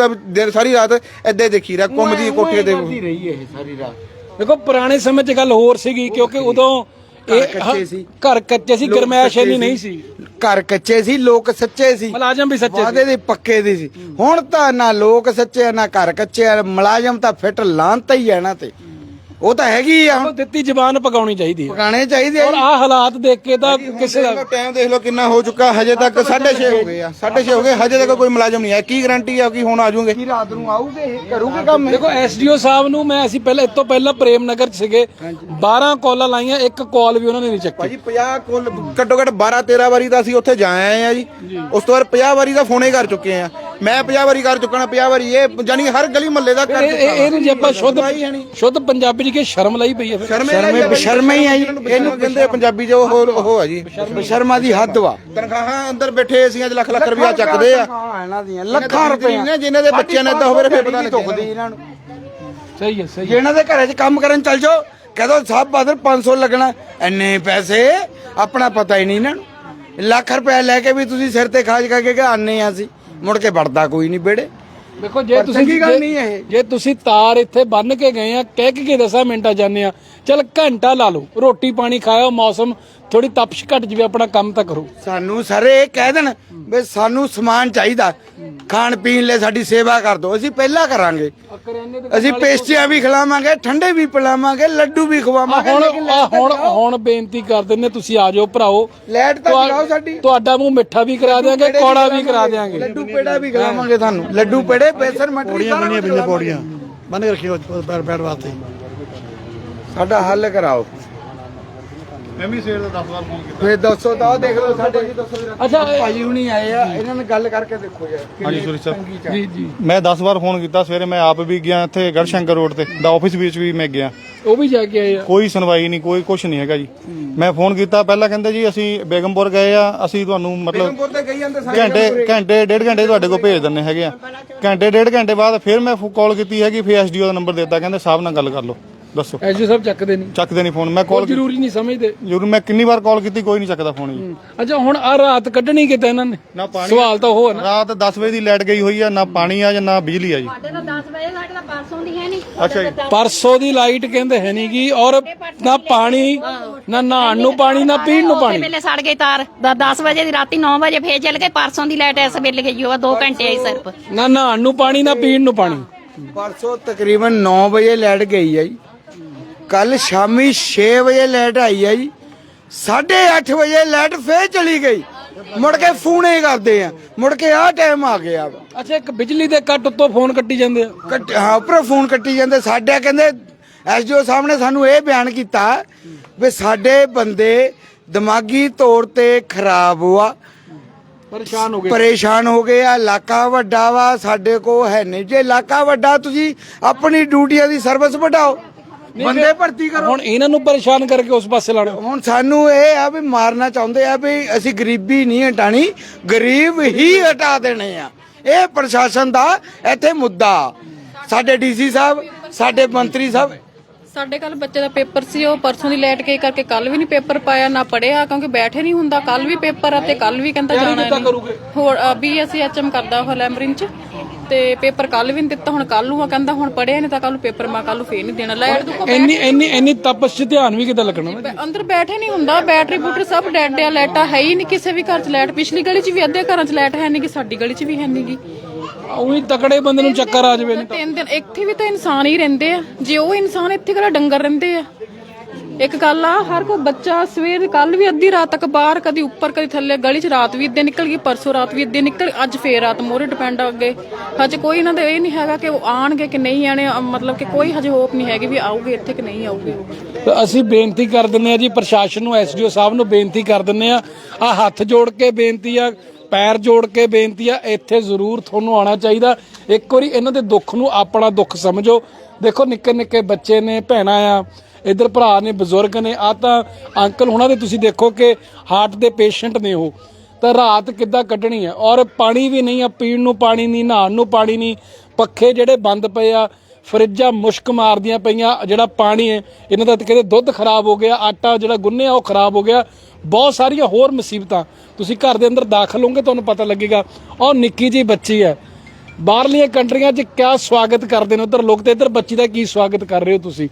ਸਾਰੀ ਰਾਤ ਹੀ ਦੇਖੀ ਰਿਹਾ ਘੁੰਮਦੀ ਕੋਠੇ ਤੇ। ਰਹੀ ਇਹ ਸਾਰੀ ਰਾਤ। ਦੇਖੋ ਪੁਰਾਣੇ ਸਮੇਂ 'ਚ ਗੱਲ ਹੋਰ ਸੀਗੀ ਕਿਉਂਕਿ ਉਦੋਂ ਇਹ ਕੱਚੇ ਸੀ। ਘਰ ਕੱਚੇ ਸੀ ਗਰਮੈਸ਼ ਇੰਨੀ ਨਹੀਂ ਸੀ। ਘਰ ਕੱਚੇ ਸੀ ਲੋਕ ਸੱਚੇ ਸੀ। ਮੁਲਾਜ਼ਮ ਵੀ ਸੱਚੇ ਸੀ। ਵਾਦੇ ਦੇ ਪੱਕੇ ਦੀ ਸੀ। ਹੁਣ ਤਾਂ ਨਾ ਲੋਕ ਸੱਚੇ ਆ ਨਾ ਘਰ ਕੱਚੇ ਆ। ਮੁਲਾਜ਼ਮ ਤਾਂ ਫਿੱਟ ਲਾਂਤ ਹੀ ਆ ਨਾ ਤੇ। ਉਹ ਤਾਂ ਹੈਗੀ ਆ। ਉਹ ਦਿੱਤੀ ਜ਼ਬਾਨ ਪਕਾਉਣੀ ਚਾਹੀਦੀ ਹੈ। ਪਕਾਣੇ ਚਾਹੀਦੇ ਆ ਔਰ ਆਹ ਹਾਲਾਤ ਦੇਖ ਕੇ ਤਾਂ ਕਿਸੇ ਦਾ ਟਾਈਮ ਦੇਖ ਲਓ ਕਿੰਨਾ ਹੋ ਚੁੱਕਾ। ਹਜੇ ਤੱਕ 6:30 ਹੋ ਗਏ ਆ। 6:30 ਹੋ ਗਏ ਹਜੇ ਤੱਕ ਕੋਈ ਮੁਲਾਜ਼ਮ ਨਹੀਂ ਆਇਆ। ਕੀ ਗਾਰੰਟੀ ਆ ਕਿ ਹੁਣ ਆ ਜਾਓਗੇ? ਕੀ ਰਾਤ ਨੂੰ ਆਉਗੇ ਇਹ ਕਰੂਗੇ ਕੰਮ? ਦੇਖੋ ਐਸਡੀਓ ਸਾਹਿਬ ਨੂੰ ਮੈਂ ਅਸੀਂ ਪਹਿਲਾਂ ਇਸ ਤੋਂ ਪਹਿਲਾਂ ਪ੍ਰੇਮ ਨਗਰ 'ਚ ਸੀਗੇ। 12 ਕਾਲਾਂ ਲਾਈਆਂ ਇੱਕ ਕਾਲ ਵੀ ਉਹਨਾਂ ਨੇ ਨਹੀਂ ਚੱਕੀ। ਭਾਜੀ 50 ਕੋਲ ਘੱਟੋ ਘੱਟ 12 13 ਵਾਰੀ ਤਾਂ ਅਸੀਂ ਉੱਥੇ ਜਾ ਆਏ ਆ ਜੀ। ਉਸ ਤੋਂ ਬਾਅਦ 50 ਵਾਰੀ ਦਾ ਫੋਨੇ ਕਰ ਚੁੱਕੇ ਆ। ਮੈਂ 50 ਵਾਰੀ ਕਰ ਚੁੱਕਾ 50 ਵਾਰੀ ਇਹ ਜਾਨੀ ਹਰ ਗਲੀ ਮਹੱਲੇ ਦਾ ਕਰ ਇਹ ਇਹ- ਇਹਨੂੰ ਜੇ ਆਪਾਂ ਸ਼ੁੱਧ ਸ਼ੁੱਧ ਪੰਜਾਬੀ 'ਚ ਕਿ ਸ਼ਰਮ ਲਈ ਪਈ ਹੈ ਫਿਰ? ਸ਼ਰਮੇ ਸ਼ਰਮੇ ਹੀ ਆ ਜੀ। ਇਹਨੂੰ ਕਹਿੰਦੇ ਆ ਪੰਜਾਬੀ ਚ ਉਹ ਉਹ ਆ ਜੀ। ਸ਼ਰਮਾ ਦੀ ਹੱਦ ਵਾ। ਤਨਖਾਹਾਂ ਅੰਦਰ ਬੈਠੇ ਏਸੀਆਂ 'ਚ ਲੱਖ ਲੱਖ ਰੁਪਇਆ ਚੱਕਦੇ ਆ। ਹਾਂ ਇਹਨਾਂ ਦੀਆਂ ਲੱਖਾਂ ਰੁਪਏ ਨੇ ਜਿਨ੍ਹਾਂ ਦੇ ਬੱਚਿਆਂ ਨੇ ਏਦਾਂ ਹੋਵੇ ਫਿਰ ਪਤਾ ਦੁਖਦੀ ਲੱਗੇਗਾ। ਇਹਨਾਂ ਨੂੰ। ਸਹੀ ਹੈ ਸਹੀ ਜੇ ਇਹਨਾਂ ਦੇ ਘਰੇ 'ਚ ਕੰਮ ਕਰਨ ਚੱਲ ਜਾਓ ਕਹਦੋ ਸਾਹਿਬ ਬਾਦਰ 500 ਲੱਗਣਾ। ਇੰਨੇ ਪੈਸੇ ਆਪਣਾ ਪਤਾ ਹੀ ਨਹੀਂ ਇਹਨਾਂ ਨੂੰ। ਲੱਖ ਰੁਪਏ ਲੈ ਕੇ ਵੀ ਤੁਸੀਂ ਸਿਰ ਤੇ ਖਾਜ ਕਰਕੇ ਕਿ ਆਨੇ ਆ ਅਸੀਂ। ਮੁੜ ਕੇ ਵੜਦਾ ਕੋਈ ਨਹੀਂ ਬੇੜੇ ਦੇਖੋ ਜੇ ਪਰ ਤੁਸੀਂ ਚੰਗੀ ਗੱਲ ਜੇ- ਨਹੀਂ ਇਹ। ਜੇ ਤੁਸੀਂ ਤਾਰ ਇੱਥੇ ਬੰਨ ਕੇ ਗਏ ਆ ਕਹਿ ਕੇ 10 ਮਿੰਟਾਂ ਜਾਂਦੇ ਆ ਚਲ ਘੰਟਾ ਲਾ ਲਓ ਰੋਟੀ ਪਾਣੀ ਖਾਓ ਮੌਸਮ ਥੋੜੀ ਤਪਸ਼ ਘਟ ਜਵੇ ਆਪਣਾ ਕੰਮ ਤਾਂ ਕਰੋ। ਸਾਨੂੰ ਸਾਰੇ ਇਹ ਕਹਿ ਦੇਣ ਵੀ ਸਾਨੂੰ ਸਮਾਨ ਚਾਹੀਦਾ। ਖਾਣ ਪੀਣ ਲਈ ਸਾਡੀ ਸੇਵਾ ਕਰ ਦਿਓ ਅਸੀਂ ਪਹਿਲਾਂ ਕਰਾਂਗੇ। ਅਸੀਂ ਪੇਸਟੀਆਂ ਵੀ ਖਿਲਾਵਾਂਗੇ ਠੰਡੇ ਵੀ ਪਿਲਾਵਾਂਗੇ ਲੱਡੂ ਵੀ ਆ ਖਵਾਵਾਂਗੇ ਹੁਣ ਹੁਣ ਬੇਨਤੀ ਕਰ ਦਿੰਦੇ ਤੁਸੀਂ ਆ ਜਾਓ ਭਰਾਓ। ਲਾਈਟ ਤਾਂ ਤੁਹਾ- ਸਾਡੀ। ਤੁਹਾਡਾ ਮੂੰਹ ਮਿੱਠਾ ਵੀ ਕਰਾ ਦਿਆਂਗੇ ਕੌੜਾ ਵੀ ਕਰਾ ਦਿਆਂਗੇ। ਲੱਡੂ ਪੇੜਾ ਵੀ ਖਿਲਾਵਾਂਗੇ ਤੁਹਾਨੂੰ। ਲੱਡੂ ਪੇੜੇ ਬੇਸਨ ਮਟਰੀ ਪੌੜੀਆਂ ਬਣੀਆਂ ਪਈਆਂ। ਪੌੜੀਆਂ। ਬੰਨ ਕੇ ਰੱਖਿਓ ਪੈਰ ਪੈਰ ਵਾਸਤੇ। ਸਾਡਾ ਹੱਲ ਕਰਾਓ। ਮੈਂ ਵੀ ਸਵੇਰ ਦਾ 10 ਵਾਰ ਫੋਨ ਕੀਤਾ। ਫੇਰ ਦੱਸੋ ਤਾਂ ਦੇਖ ਲਓ ਸਾਡੇ ਅੱਛਾ ਭਾਜੀ ਹੁਣੀ ਆਏ ਆ ਇਹਨਾਂ ਨਾਲ ਗੱਲ ਕਰਕੇ ਦੇਖੋ ਯਾਰ ਹਾਂਜੀ ਸੋਰੀ ਸਰ ਜੀ ਜੀ। ਮੈਂ 10 ਵਾਰ ਫੋਨ ਕੀਤਾ ਸਵੇਰੇ ਮੈਂ ਆਪ ਵੀ ਗਿਆ ਇੱਥੇ ਗੜਸ਼ੰਕਰ ਰੋਡ ਤੇ ਦਾ ਆਫਿਸ ਵਿੱਚ ਵੀ ਮੈਂ ਗਿਆ। ਉਹ ਵੀ ਜਾ ਕੇ ਆਏ ਆ। ਕੋਈ ਸੁਣਵਾਈ ਨਹੀਂ ਕੋਈ ਕੁਝ ਨਹੀਂ ਹੈਗਾ ਜੀ। ਮੈਂ ਫੋਨ ਕੀਤਾ ਪਹਿਲਾਂ ਕਹਿੰਦੇ ਜੀ ਅਸੀਂ ਬੇਗਮਪੁਰ ਗਏ ਆ ਅਸੀਂ ਤੁਹਾਨੂੰ ਮਤਲਬ ਬੇਗਮਪੁਰ ਤੇ ਗਈ ਜਾਂਦੇ ਸਾਰੇ ਘੰਟੇ ਘੰਟੇ ਡੇਢ ਘੰਟੇ ਤੁਹਾਡੇ ਕੋਲ ਭੇਜ ਦਿੰਨੇ ਹੈਗੇ ਆ। ਘੰਟੇ ਡੇਢ ਘੰਟੇ ਬਾਅਦ ਫਿਰ ਮੈਂ ਕਾਲ ਕੀਤੀ ਹੈਗੀ ਫਿਰ ਐਸਡੀਓ ਦਾ ਨੰਬਰ ਦਿੱਤਾ ਕਹਿੰਦੇ ਸਾਹਿਬ ਨਾਲ ਗੱਲ ਕਰ ਲਓ। ਦੱਸੋ। ਐਸਜੀ ਸਾਹਿਬ ਚੱਕਦੇ ਨਹੀਂ। ਚੱਕਦੇ ਨਹੀਂ ਫੋਨ ਮੈਂ ਉਹ ਕਾਲ ਜ਼ਰੂਰੀ ਨਹੀਂ ਸਮਝਦੇ। ਜ਼ਰੂਰ ਮੈਂ ਕਿੰਨੀ ਵਾਰ ਕਾਲ ਕੀਤੀ ਕੋਈ ਨਹੀਂ ਚੱਕਦਾ ਫੋਨ ਜੀ। ਅੱਛਾ ਹੁਣ ਆ ਰਾਤ ਕੱਢਣੀ ਕਿਤੇ ਇਹਨਾਂ ਨੇ? ਨਾ ਪਾਣੀ ਸਵਾਲ ਤਾਂ ਉਹ ਹੈ ਨਾ। ਰਾਤ 10 ਵਜੇ ਦੀ ਲਾਈਟ ਗਈ ਹੋਈ ਆ ਨਾ ਪਾਣੀ ਆ ਜਾਂ ਨਾ ਬਿਜਲੀ ਆ ਜੀ। ਸਾਡੇ ਤਾਂ 10 ਵਜੇ ਸਾਡੇ ਤਾਂ ਪਰਸੋਂ ਦੀ ਹੈ ਨਹੀਂ। ਅੱਛਾ ਜੀ। ਪਰਸੋਂ ਦੀ ਲਾਈਟ ਕਹਿੰਦੇ ਹੈ ਨਹੀਂ ਗੀ ਔਰ ਨਾ ਪਾਣੀ ਨਾ ਨਹਾਉਣ ਨੂੰ ਪਾਣੀ ਨਾ ਪੀਣ ਨੂੰ ਉਸੇ ਪਾਣੀ। ਵੇਲੇ ਸੜ ਗਈ ਤਾਰ। 10 ਵਜੇ ਦੀ ਰਾਤੀ 9 ਵਜੇ ਫੇਰ ਚੱਲ ਗਏ ਪਰਸੋਂ ਦੀ ਲਾਈਟ ਇਸ ਵੇਲੇ ਗਈ ਉਹ 2 ਘੰਟੇ ਆਈ ਸਿਰਫ। ਨਾ ਨਹਾਉਣ ਨੂੰ ਪਾਣੀ ਨਾ ਪੀਣ ਨੂੰ ਪਾਣੀ। ਪਰਸੋਂ ਤਕਰੀਬਨ 9 ਵਜੇ ਲਾਈਟ ਗਈ ਹੈ ਜੀ। ਕੱਲ ਸ਼ਾਮੀ 6 ਵਜੇ ਲਾਈਟ ਆਈ ਹੈ ਜੀ। 8:30 ਵਜੇ ਲਾਈਟ ਫੇਰ ਚਲੀ ਗਈ। ਮੁੜ ਕੇ ਫੋਨੇ ਕਰਦੇ ਆ। ਮੁੜ ਕੇ ਆਹ ਟਾਈਮ ਆ ਗਿਆ। ਅੱਛਾ ਇੱਕ ਬਿਜਲੀ ਦੇ ਕੱਟ ਉੱਤੋਂ ਫੋਨ ਕੱਟੀ ਜਾਂਦੇ ਆ। ਹਾਂ ਉੱਪਰੋਂ ਫੋਨ ਕੱਟੀ ਜਾਂਦੇ। ਸਾਡੇ ਕਹਿੰਦੇ ਐਸਡੀਓ ਸਾਹਿਬ ਨੇ ਸਾਨੂੰ ਇਹ ਬਿਆਨ ਕੀਤਾ ਵੀ ਸਾਡੇ ਬੰਦੇ ਦਿਮਾਗੀ ਤੌਰ ਤੇ ਖਰਾਬ ਹੋਆ ਪਰੇਸ਼ਾਨ ਹੋ ਗਏ। ਪਰੇਸ਼ਾਨ ਹੋ ਗਏ ਆ। ਇਲਾਕਾ ਵੱਡਾ ਵਾ। ਸਾਡੇ ਕੋ ਹੈ ਨਹੀਂ। ਜੇ ਇਲਾਕਾ ਵੱਡਾ ਤੁਸੀਂ ਆਪਣੀ ਡਿਊਟੀਆਂ ਦੀ ਸਰਵਿਸ ਵਧਾਓ। ਬੰਦੇ ਭਰਤੀ ਕਰੋ। ਹੁਣ ਇਹਨਾਂ ਨੂੰ ਪਰੇਸ਼ਾਨ ਕਰਕੇ ਉਸ ਪਾਸੇ ਲਾਣਾ ਹੁਣ ਸਾਨੂੰ ਇਹ ਆ ਵੀ ਮਾਰਨਾ ਚਾਹੁੰਦੇ ਆ ਵੀ ਅਸੀਂ ਗਰੀਬੀ ਨਹੀਂ ਹਟਾਣੀ ਗਰੀਬ ਹੀ ਹਟਾ ਦੇਣੇ ਆ। ਇਹ ਪ੍ਰਸ਼ਾਸਨ ਦਾ ਇੱਥੇ ਮੁੱਦਾ। ਸਾਡੇ ਡੀਸੀ ਸਾਹਿਬ ਸਾਡੇ ਮੰਤਰੀ ਸਾਹਿਬ। ਸਾਡੇ ਕੱਲ ਬੱਚੇ ਦਾ ਪੇਪਰ ਸੀ ਉਹ ਪਰਸੋਂ ਦੀ ਲੈਟ ਕੇ ਕਰਕੇ ਕੱਲ ਵੀ ਨਹੀਂ ਪੇਪਰ ਪਾਇਆ ਨਾ ਪੜਿਆ ਕਿਉਂਕਿ ਬੈਠੇ ਨਹੀਂ ਹੁੰਦਾ। ਕੱਲ ਵੀ ਪੇਪਰ ਆ ਤੇ ਕੱਲ ਵੀ ਕਹਿੰਦਾ ਜਾਣਾ ਨਹੀਂ। ਹੋਰ ਬੀਐਸਸੀਐਚਐਮ ਕਰਦਾ ਉਹ ਲੈਮਰਿਨ ਚ। ਤੇ ਪੇਪਰ ਕੱਲ ਵੀ ਨਹੀਂ ਦਿੱਤਾ ਹੁਣ ਕੱਲ ਨੂੰ ਆ ਕਹਿੰਦਾ ਹੁਣ ਪੜਿਆ ਨਹੀਂ ਤਾਂ ਕੱਲ ਨੂੰ ਪੇਪਰ ਮੈਂ ਕੱਲ ਨੂੰ ਫੇਰ ਨਹੀਂ ਦੇਣਾ ਲਾਈਟ ਦੁੱਖੋ ਇੰਨੀ ਇੰਨੀ ਇੰਨੀ ਤਪਸ਼ 'ਚ ਧਿਆਨ ਵੀ ਕਿੱਦਾਂ ਲੱਗਣਾ ਵਾ? ਅੰਦਰ ਬੈਠੇ ਨਹੀਂ ਹੁੰਦਾ ਬੈਟਰੀ ਬੂਟਰੀ ਸਭ ਡੈਡ ਆ ਲਾਈਟਾਂ ਹੈ ਹੀ ਨਹੀਂ ਕਿਸੇ ਵੀ ਘਰ ਚ ਲਾਈਟ ਪਿਛਲੀ ਗਲੀ ਚ ਵੀ ਅੱਧੇ ਘਰਾਂ ਚ ਲਾਈਟ ਹੈ ਨਹੀਂ ਕਿ ਸਾਡੀ ਗਲੀ ਚ ਵੀ ਹੈ ਨਹੀਂ ਗੀ। ਉਹੀ ਤਕੜੇ ਬੰਦੇ ਨੂੰ ਚੱਕਰ ਆ ਜਾਵੇ ਤਿੰਨ ਦਿਨ ਇੱਥੇ ਵੀ ਤਾਂ ਇਨਸਾਨ ਹੀ ਰਹਿੰਦੇ ਆ ਜੇ ਉਹ ਇਨਸਾਨ ਇੱਥੇ ਕਿਹੜਾ ਡੰਗਰ ਰਹਿੰਦੇ ਆ। ਇੱਕ ਗੱਲ ਆ, ਹਰ ਕੋਈ ਬੱਚਾ ਸਵੇਰ ਕੱਲ ਵੀ ਅੱਧੀ ਰਾਤ ਤੱਕ ਬਾਹਰ, ਕਦੀ ਉੱਪਰ, ਕਦੀ ਥੱਲੇ, ਗਲੀ 'ਚ ਰਾਤ ਵੀ ਇੱਦੇ ਨਿਕਲ ਗਈ, ਪਰਸੋਂ ਰਾਤ ਵੀ ਇੱਦੇ ਨਿਕਲ ਅੱਜ ਫੇਰ ਰਾਤ ਮੋਰੇ ਡਿਪੈਂਡ ਆ ਅੱਗੇ। ਹਜੇ ਕੋਈ ਇਹਨਾਂ ਦਾ ਇਹ ਨਹੀਂ ਹੈਗਾ ਕਿ ਉਹ ਆਣਗੇ ਕਿ ਨਹੀਂ ਆਣੇ ਮਤਲਬ ਕਿ ਕੋਈ ਹਜੇ ਹੋਪ ਨਹੀਂ ਹੈਗੀ ਵੀ ਆਉਗੇ ਇੱਥੇ ਕਿ ਨਹੀਂ ਆਉਗੇ ਅਸੀਂ ਬੇਨਤੀ ਕਰ ਦਿੰਨੇ ਆ ਜੀ, ਪ੍ਰਸ਼ਾਸਨ ਨੂੰ ਐਸਡੀਓ ਸਾਹਿਬ ਨੂੰ ਬੇਨਤੀ ਕਰ ਦਿੰਨੇ ਆ ਆ ਹੱਥ ਜੋੜ ਕੇ ਬੇਨਤੀ ਆ, ਪੈਰ ਜੋੜ ਕੇ ਬੇਨਤੀ ਆ, ਇੱਥੇ ਜ਼ਰੂਰ ਤੁਹਾਨੂੰ ਆਉਣਾ ਚਾਹੀਦਾ। ਇੱਕ ਵਾਰੀ ਇਹਨਾਂ ਦੇ ਦੁੱਖ ਨੂੰ ਆਪਣਾ ਦੁੱਖ ਸਮਝੋ। ਦੇਖੋ ਨਿੱਕੇ ਨਿੱਕੇ ਬੱਚੇ ਨੇ, ਭੈਣਾਂ ਆ ਇਧਰ ਭਰਾ ਨੇ, ਬਜ਼ੁਰਗ ਨੇ ਆ ਤਾਂ ਅੰਕਲ ਹੁਣਾਂ ਦੇ ਤੁਸੀਂ ਦੇਖੋ ਕਿ ਹਾਰਟ ਦੇ ਪੇਸ਼ੈਂਟ ਨੇ ਉਹ। ਤਾਂ ਰਾਤ ਕਿੱਦਾਂ ਕੱਢਣੀ ਹੈ? ਔਰ ਪਾਣੀ ਵੀ ਨਹੀਂ ਆ, ਪੀਣ ਨੂੰ ਪਾਣੀ ਨਹੀਂ, ਨਹਾਉਣ ਨੂੰ ਪਾਣੀ ਨਹੀਂ। ਪੱਖੇ ਜਿਹੜੇ ਬੰਦ ਪਏ ਆ, ਫਰਿੱਜਾਂ ਮੁਸ਼ਕ ਮਾਰਦੀਆਂ ਪਈਆਂ, ਜਿਹੜਾ ਪਾਣੀ ਹੈ, ਇਹਨਾਂ ਦਾ ਕਹਿੰਦੇ ਦੁੱਧ ਖਰਾਬ ਹੋ ਗਿਆ, ਆਟਾ ਜਿਹੜਾ ਗੁੰਨਿਆ ਉਹ ਖਰਾਬ ਹੋ ਗਿਆ। ਬਹੁਤ ਸਾਰੀਆਂ ਹੋਰ ਮੁਸੀਬਤਾਂ ਤੁਸੀਂ ਘਰ ਦੇ ਅੰਦਰ ਦਾਖਲ ਹੋਗੇ ਤੁਹਾਨੂੰ ਪਤਾ ਲੱਗੇਗਾ। ਉਹ ਨਿੱਕੀ ਜੀ ਬੱਚੀ ਹੈ। ਬਾਹਰਲੀਆਂ ਕੰਟਰੀਆਂ 'ਚ ਕਿਆ ਸਵਾਗਤ ਕਰਦੇ ਨੇ ਉਧਰ ਲੋਕ ਤੇ? ਇੱਧਰ ਬੱਚੀ ਦਾ ਕੀ ਸਵਾਗਤ ਕਰ ਰਹੇ ਹੋ ਤੁਸੀਂ?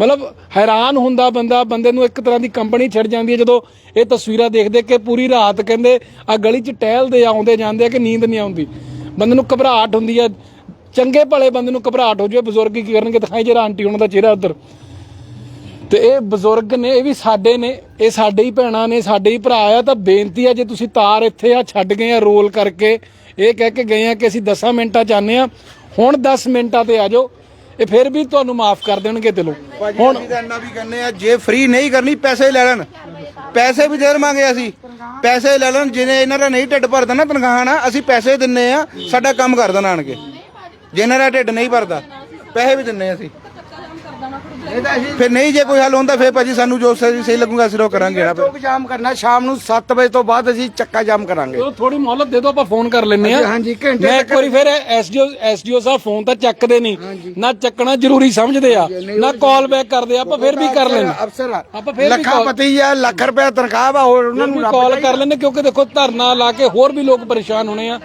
ਮਤਲਬ ਹੈਰਾਨ ਹੁੰਦਾ ਬੰਦਾ, ਬੰਦੇ ਨੂੰ ਇੱਕ ਤਰ੍ਹਾਂ ਦੀ ਕੰਪਨੀ ਛੱਡ ਜਾਂਦੀ ਹੈ ਜਦੋਂ ਇਹ ਤਸਵੀਰਾਂ ਦੇਖਦੇ ਕਿ ਪੂਰੀ ਰਾਤ ਕਹਿੰਦੇ ਆ ਗਲੀ 'ਚ ਟਹਿਲਦੇ ਆਉਂਦੇ ਜਾਂਦੇ ਕਿ ਨੀਂਦ ਨਹੀਂ ਆਉਂਦੀ। ਬੰਦੇ ਨੂੰ ਘਬਰਾਹਟ ਹੁੰਦੀ ਹੈ ਚੰਗੇ ਭਲੇ ਬੰਦੇ ਨੂੰ ਘਬਰਾਹਟ ਹੋ ਜਾਵੇ, ਬਜ਼ੁਰਗ ਕੀ ਕਰਨਗੇ? ਦਿਖਾਈ ਜਿਹੜਾ ਆਂਟੀ ਉਹਨਾਂ ਦਾ ਚਿਹਰਾ ਉਧਰ। ਤੇ ਇਹ ਬਜ਼ੁਰਗ ਨੇ, ਇਹ ਵੀ ਸਾਡੇ ਨੇ, ਇਹ ਸਾਡੇ ਹੀ ਭੈਣਾਂ ਨੇ, ਸਾਡੇ ਹੀ ਭਰਾ ਆ, ਤਾਂ ਬੇਨਤੀ ਆ, ਜੇ ਤੁਸੀਂ ਤਾਰ ਇੱਥੇ ਆ ਛੱਡ ਗਏ ਆ ਰੋਲ ਕਰਕੇ, ਇਹ ਕਹਿ ਕੇ ਗਏ ਆ ਕਿ ਅਸੀਂ 10 ਮਿੰਟਾਂ ਚ ਆਨੇ ਆ। ਹੁਣ 10 ਮਿੰਟਾਂ ਤੇ ਆ ਜਾਓ। ਇਹ ਫਿਰ ਵੀ ਤੁਹਾਨੂੰ ਮਾਫ ਕਰ ਦੇਣਗੇ ਦਿਲੋਂ। ਹੁਣ ਅਸੀਂ ਤਾਂ ਇੰਨਾ ਵੀ ਕਹਿੰਦੇ ਆ ਜੇ ਫ੍ਰੀ ਨਹੀਂ ਕਰਨੀ ਪੈਸੇ ਲੈ ਲੈਣ। ਪੈਸੇ ਵੀ ਦੇਰ ਮੰਗੇ ਅਸੀਂ। ਪੈਸੇ ਲੈ ਲੈਣ ਜਿਹਨੇ ਇਹਨਾਂ ਦਾ ਨਹੀਂ ਢਿੱਡ ਭਰਦਾ ਨਾ ਤਨਖਾਹਾਂ ਨਾ ਅਸੀਂ ਪੈਸੇ ਦਿੰਨੇ ਆ ਸਾਡਾ ਕੰਮ ਕਰ ਦੇਣ ਆਣ ਕੇ। ਜੇ ਇਹਨਾਂ ਦਾ ਢਿੱਡ ਨਹੀਂ ਭਰਦਾ ਪੈਸੇ ਵੀ ਦਿੰਨੇ ਅਸੀਂ। ਫਿਰ ਨਹੀਂ ਜੇ ਕੋਈ ਹੱਲ ਹੁੰਦਾ ਫਿਰ ਭਾਜੀ ਸਾਨੂੰ ਜੋ ਸਹੀ ਸਹੀ ਲੱਗੂਗਾ ਅਸੀਂ ਉਹ ਕਰਾਂਗੇ ਨਾ ਫਿਰ। ਚੌਕ ਜਾਮ ਕਰਨਾ ਸ਼ਾਮ ਨੂੰ 7 ਵਜੇ ਤੋਂ ਬਾਅਦ ਅਸੀਂ ਚੱਕਾ ਜਾਮ ਕਰਾਂਗੇ। ਚਲੋ ਥੋੜੀ ਮੌਲਤ ਦੇ ਦਿਓ ਆਪਾਂ ਫੋਨ ਕਰ ਲੈਨੇ ਆ ਹਾਂਜੀ, ਘੰਟੇ ਮੈਂ ਇੱਕ ਵਾਰੀ ਫਿਰ ਐਸਡੀਓ ਐਸਡੀਓ ਸਾਹਿਬ ਫੋਨ ਤਾਂ ਚੱਕਦੇ ਨਹੀਂ। ਨਾ ਚੱਕਣਾ ਜ਼ਰੂਰੀ ਸਮਝਦੇ ਆ ਨਾ ਕਾਲ ਬੈਕ ਕਰਦੇ ਆ ਆਪਾਂ ਫਿਰ ਵੀ ਕਰ ਲੈਨੇ ਅਫਸਰ ਆ। ਆਪਾਂ ਫਿਰ ਵੀ ਲੱਖਾਂ ਪਤੀ ਆ ਲੱਖ ਰੁਪਏ ਤਨਖਾਹ ਵਾ ਹੋਰ ਉਹਨਾਂ ਨੂੰ ਕਾਲ ਕਰ ਲੈਨੇ ਕਿਉਂਕਿ ਦੇਖੋ ਧਰਨਾ ਲਾ ਕੇ ਹੋਰ ਵੀ ਲੋਕ ਪਰੇਸ਼ਾਨ ਹੋਣੇ ਆ।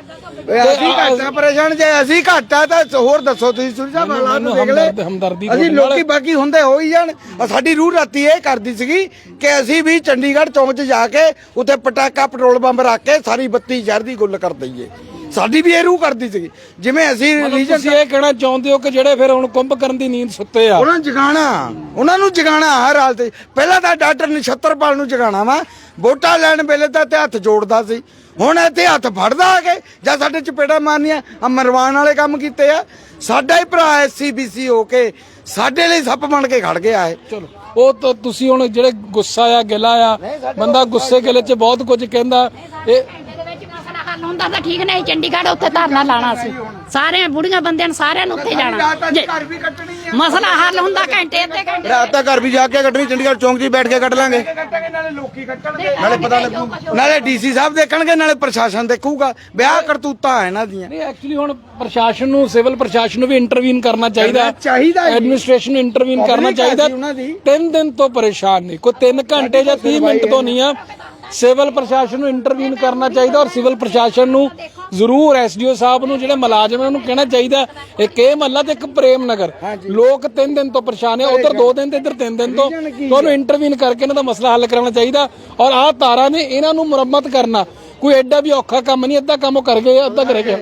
ਅਸੀਂ ਘੱਟ ਪਰੇਸ਼ਾਨ ਜੇ ਅਸੀਂ ਘੱਟ ਤਾਂ ਹੋਰ ਦੱਸੋ ਤੁਸੀਂ ਸੁਣੀ ਸਾਹਿਬ ਹਾਲਾਤ ਮੈਨੂੰ ਦੇਖ ਲੈ ਹਮਦਰਦ- ਅਸੀਂ ਲੋਕੀ ਬਾਕੀ ਹੁੰਦੇ ਹੋ ਹੀ ਜਾਣ। ਸਾਡੀ ਰੂਹ ਰਾਤੀ ਇਹ ਕਰਦੀ ਸੀਗੀ ਕਿ ਅਸੀਂ ਵੀ ਚੰਡੀਗੜ੍ਹ ਚੌਂਕ 'ਚ ਜਾ ਕੇ ਉੱਥੇ ਪਟਾਕਾ ਪੈਟਰੋਲ ਬੰਬ ਰੱਖ ਕੇ ਸਾਰੀ ਬੱਤੀ ਜ਼ਹਿਰ ਦੀ ਗੁੱਲ ਕਰ ਦਈਏ। ਸਾਡੀ ਵੀ ਇਹ ਰੂਹ ਕਰਦੀ ਸੀਗੀ। ਜਿਵੇਂ ਅਸੀਂ ਰਿਲੀਜਨ ਤੁਸੀਂ ਇਹ ਕਹਿਣਾ ਚਾਹੁੰਦੇ ਹੋ ਕਿ ਜਿਹੜੇ ਫਿਰ ਹੁਣ ਕੁੰਭ ਕਰਨ ਦੀ ਨੀਂਦ ਸੁੱਤੇ ਆ। ਉਹਨਾਂ ਨੂੰ ਜਗਾਣਾ। ਉਹਨਾਂ ਨੂੰ ਜਗਾਣਾ ਹਰ ਹਾਲ ਤੇ। ਪਹਿਲਾਂ ਤਾਂ ਡਾਕਟਰ ਨਛੱਤਰਪਾਲ ਨੂੰ ਜਗਾਣਾ ਵਾ। ਵੋਟਾਂ ਲੈਣ ਵੇਲੇ ਤਾਂ ਤੇ ਹੱਥ ਜੋੜਦਾ ਸੀ। ਹੁਣ ਇੱਥੇ ਹੱਥ ਫੜਦਾ ਆ ਕੇ ਜਾਂ ਸਾਡੇ ਚਪੇੜਾ ਮਾਰਨੀਆਂ ਆ ਮਰਵਾਣ ਵਾਲੇ ਕੰਮ ਕੀਤੇ ਆ। ਸਾਡਾ ਹੀ ਭਰਾ ਐਸਸੀਬੀਸੀ ਹੋ ਕੇ ਸਾਡੇ ਲਈ ਸੱਪ ਬਣ ਕੇ ਖੜ ਗਿਆ ਹੈ ਚਲੋ ਉਹ ਤਾਂ ਤੁਸੀਂ ਹੁਣ ਜਿਹੜੇ ਗੁੱਸਾ ਆ ਗਿਲਾ ਆ ਬੰਦਾ ਗੁੱਸੇ ਗਿਲੇ 'ਚ ਬਹੁਤ ਕੁਝ ਕਹਿੰਦਾ ਇਹ ਇਹਦੇ ਵਿੱਚ ਮਸਲਾ ਹੱਲ ਹੁੰਦਾ ਤਾਂ ਠੀਕ ਨਹੀਂ ਚੰਡੀਗੜ੍ਹ ਉੱਥੇ ਧਰਨਾ ਲਾਣਾ ਸੀ। ਸਾਰਿਆਂ ਬੁੜੀਆਂ ਬੰਦਿਆਂ ਨੂੰ ਸਾਰਿਆਂ ਨੂੰ ਉੱਥੇ ਜਾਣਾ। ਜੇ ਘਰ ਵੀ ਕੱਟਣੀ ਆ ਮਸਲਾ ਹੱਲ ਹੁੰਦਾ ਘੰਟੇ ਅੱਧੇ ਘੰਟੇ। ਰਾਤ ਤੱਕ ਘਰ ਵੀ ਜਾ ਕੇ ਕੱਢਣੀ ਚੰਡੀਗੜ੍ਹ ਚੌਂਕ 'ਚ ਹੀ ਬੈਠ ਕੇ ਕੱਢ ਲਾਂਗੇ। ਕੱਟਾਂਗੇ ਨਾਲੇ ਲੋਕੀ ਕੱਟਣਗੇ। ਨਾਲੇ ਪਤਾ ਲੱਗੂ ਨਾਲੇ ਡੀਸੀ ਸਾਹਿਬ ਦੇਖਣਗੇ ਨਾਲੇ ਪ੍ਰਸ਼ਾਸਨ ਦੇਖੂਗਾ। ਵਿਆਹ ਕਰਤੂਤਾਂ ਇਹਨਾਂ ਦੀਆਂ। ਨਹੀਂ ਐਕਚੁਅਲੀ ਹੁਣ ਪ੍ਰਸ਼ਾਸਨ ਨੂੰ ਸਿਵਲ ਪ੍ਰਸ਼ਾਸਨ ਨੂੰ ਵੀ ਇੰਟਰਵੀਨ ਕਰਨਾ ਚਾਹੀਦਾ ਚਾਹੀਦਾ। ਐਡਮਿਨਿਸਟ੍ਰੇਸ਼ਨ ਨੂੰ ਇੰਟਰਵੀਨ ਕਰਨਾ ਚਾਹੀਦਾ ਹੈ। ਜੀ ਉਹਨਾਂ ਦੀ। ਤਿੰਨ ਦਿਨ ਤੋਂ ਪਰੇਸ਼ਾਨ ਨੇ ਕੋਈ 3 ਘੰਟੇ ਜਾਂ 30 ਮਿੰਟ ਤੋਂ ਨਹੀਂ ਆ। ਸਿਵਲ ਪ੍ਰਸ਼ਾਸਨ ਨੂੰ ਇੰਟਰਵੀਨ ਕਰਨਾ ਚਾਹੀਦਾ ਔਰ ਸਿਵਲ ਪ੍ਰਸ਼ਾਸਨ ਨੂੰ ਜ਼ਰੂਰ ਐਸਡੀਓ ਸਾਹਿਬ ਨੂੰ ਜਿਹੜੇ ਮੁਲਾਜ਼ਮ ਨੇ ਉਹਨੂੰ ਕਹਿਣਾ ਚਾਹੀਦਾ ਇੱਕ ਇਹ ਮਹੱਲਾ ਤੇ ਇੱਕ ਪ੍ਰੇਮ ਨਗਰ। ਲੋਕ 3 ਦਿਨ ਤੋਂ ਪਰੇਸ਼ਾਨ ਨੇ ਉਧਰ 2 ਦਿਨ ਤੇ ਇੱਧਰ 3 ਦਿਨ ਤੋਂ ਤੁਹਾਨੂੰ ਇੰਟਰਵੀਨ ਕਰਕੇ ਇਹਨਾਂ ਦਾ ਮਸਲਾ ਹੱਲ ਕਰਾਉਣਾ ਚਾਹੀਦਾ ਔਰ ਆਹ ਤਾਰਾਂ ਨੇ ਇਹਨਾਂ ਨੂੰ ਮੁਰੰਮਤ ਕਰਨਾ। ਕੋਈ ਐਡਾ ਵੀ ਔਖਾ ਕੰਮ ਨਹੀਂ ਅੱਧਾ ਕੰਮ ਉਹ ਕਰ ਗਏ ਅੱਧਾ ਕਰ ਗਏ।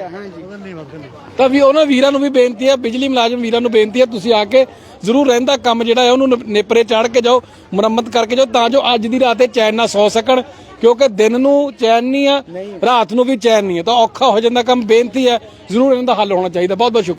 ਤਾਂ ਵੀ ਉਹਨਾਂ ਵੀਰਾਂ ਨੂੰ ਵੀ ਬੇਨਤੀ ਹੈ ਬਿਜਲੀ ਮੁਲਾਜ਼ਮ ਵੀਰਾਂ ਨੂੰ ਬੇਨਤੀ ਹੈ ਤੁਸੀਂ ਆ ਕੇ ਜ਼ਰੂਰ ਰਹਿੰਦਾ ਕੰਮ ਜਿਹੜਾ ਹੈ ਉਹਨੂੰ ਨਿਪ- ਨੇਪਰੇ ਚਾੜ ਕੇ ਜਾਓ ਮੁਰੰਮਤ ਕਰਕੇ ਜਾਓ ਤਾਂ ਜੋ ਅੱਜ ਦੀ ਰਾਤ ਇਹ ਚੈਨ ਨਾਲ ਸੌ ਸਕਣ ਕਿਉਂਕਿ ਦਿਨ ਨੂੰ ਚੈਨ ਨਹੀਂ ਆ ਰਾਤ ਨੂੰ ਵੀ ਚੈਨ ਨਹੀਂ ਹੈ ਤਾਂ ਔਖਾ ਹੋ ਜਾਂਦਾ ਕੰਮ ਬੇਨਤੀ ਹੈ ਜ਼ਰੂਰ ਇਹਨਾਂ ਦਾ ਹੱਲ ਹੋਣਾ ਚਾਹੀਦਾ। ਬਹੁਤ ਬਹੁਤ ਸ਼ੁਕਰੀਆ